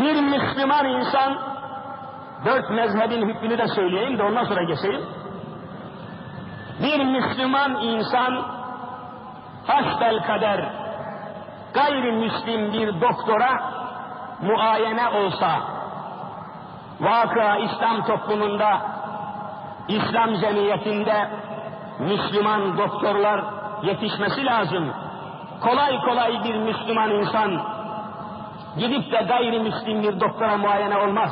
Bir Müslüman insan, dört mezhebin hükmünü de söyleyeyim de ondan sonra geçeyim. Bir Müslüman insan, hasbel kader, gayrimüslim bir doktora muayene olsa, vaka İslam toplumunda, İslam cemiyetinde Müslüman doktorlar yetişmesi lazım. Kolay kolay bir Müslüman insan gidip de gayrimüslim bir doktora muayene olmaz.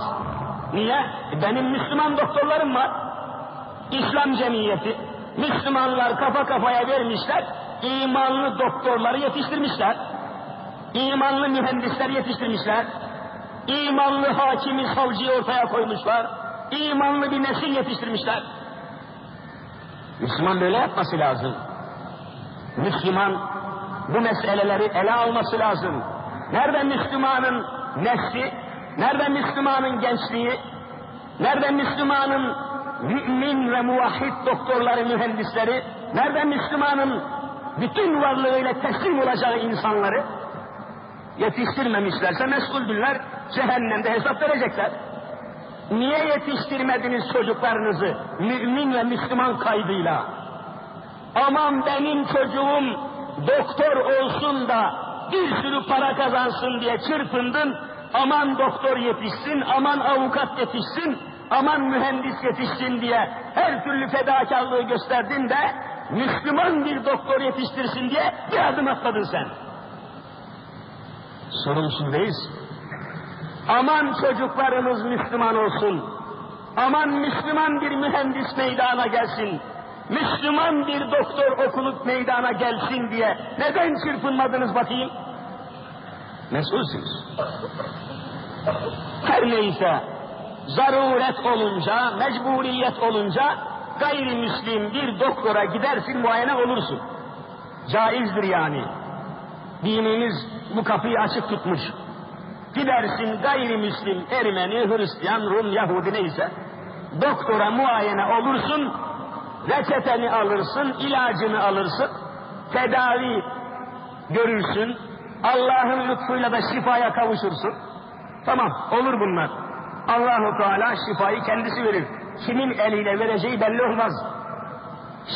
Niye? E benim Müslüman doktorlarım var. İslam cemiyeti, Müslümanlar kafa kafaya vermişler, imanlı doktorları yetiştirmişler. İmanlı mühendisler yetiştirmişler. İmanlı hakimi, savcıyı ortaya koymuşlar. İmanlı bir nesil yetiştirmişler. Müslüman böyle yapması lazım. Müslüman bu meseleleri ele alması lazım. Nerede Müslümanın nesli, nerede Müslümanın gençliği, nerede Müslümanın mümin ve muvahhid doktorları, mühendisleri, nerede Müslümanın bütün varlığıyla teslim olacağı insanları yetiştirmemişlerse mesuldürler, cehennemde hesap verecekler. Niye yetiştirmediniz çocuklarınızı mümin ve Müslüman kaydıyla? Aman benim çocuğum doktor olsun da bir sürü para kazansın diye çırpındın. Aman doktor yetişsin, aman avukat yetişsin, aman mühendis yetişsin diye her türlü fedakarlığı gösterdin de Müslüman bir doktor yetiştirsin diye bir adım atladın sen. Sorun şimdiyiz. Aman çocuklarımız Müslüman olsun. Aman Müslüman bir mühendis meydana gelsin. Müslüman bir doktor okulup meydana gelsin diye neden çırpınmadınız bakayım? Mesulsünüz. Her neyse, zaruret olunca, mecburiyet olunca gayrimüslim bir doktora gidersin muayene olursun. Caizdir yani. Dinimiz bu kapıyı açık tutmuş. Gidersin gayrimüslim, Ermeni, Hristiyan, Rum, Yahudi neyse, doktora muayene olursun, reçeteni alırsın, ilacını alırsın, tedavi görürsün, Allah'ın lütfuyla da şifaya kavuşursun. Tamam, olur bunlar. Allahu Teala şifayı kendisi verir. Kimin eliyle vereceği belli olmaz.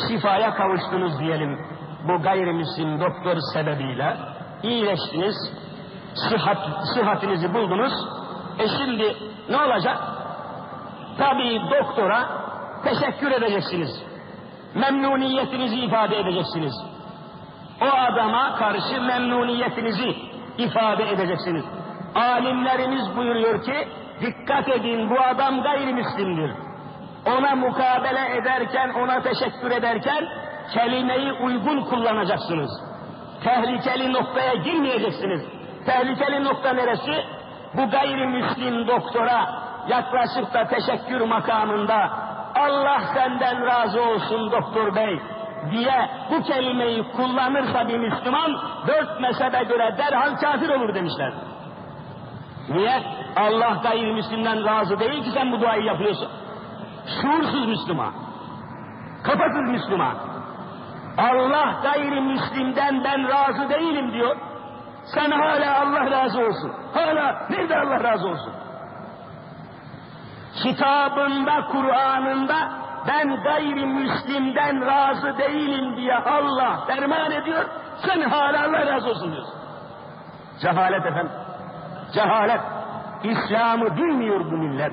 Şifaya kavuştunuz diyelim bu gayrimüslim doktor sebebiyle. iyileştiniz, sıhhat, sıhhatinizi buldunuz. E şimdi ne olacak? Tabii doktora teşekkür edeceksiniz. Memnuniyetinizi ifade edeceksiniz. O adama karşı memnuniyetinizi ifade edeceksiniz. Alimlerimiz buyuruyor ki, dikkat edin bu adam gayrimüslimdir. Ona mukabele ederken, ona teşekkür ederken kelimeyi uygun kullanacaksınız. Tehlikeli noktaya girmeyeceksiniz. Tehlikeli nokta neresi? Bu gayrimüslim doktora yaklaşıp da teşekkür makamında Allah senden razı olsun doktor bey diye bu kelimeyi kullanırsa bir Müslüman dört mezhebe göre derhal kafir olur demişler. Niye? Allah gayrimüslimden razı değil ki sen bu duayı yapıyorsun. Şuursuz Müslüman. Kafasız Müslüman. Allah gayrimüslimden ben razı değilim diyor. Sen hala Allah razı olsun. Hala nerede Allah razı olsun? Kitabında, Kur'an'ında ben gayrimüslimden razı değilim diye Allah ferman ediyor. Sen hala Allah razı olsun diyorsun. Cehalet efendim. Cehalet. İslam'ı bilmiyor bu millet.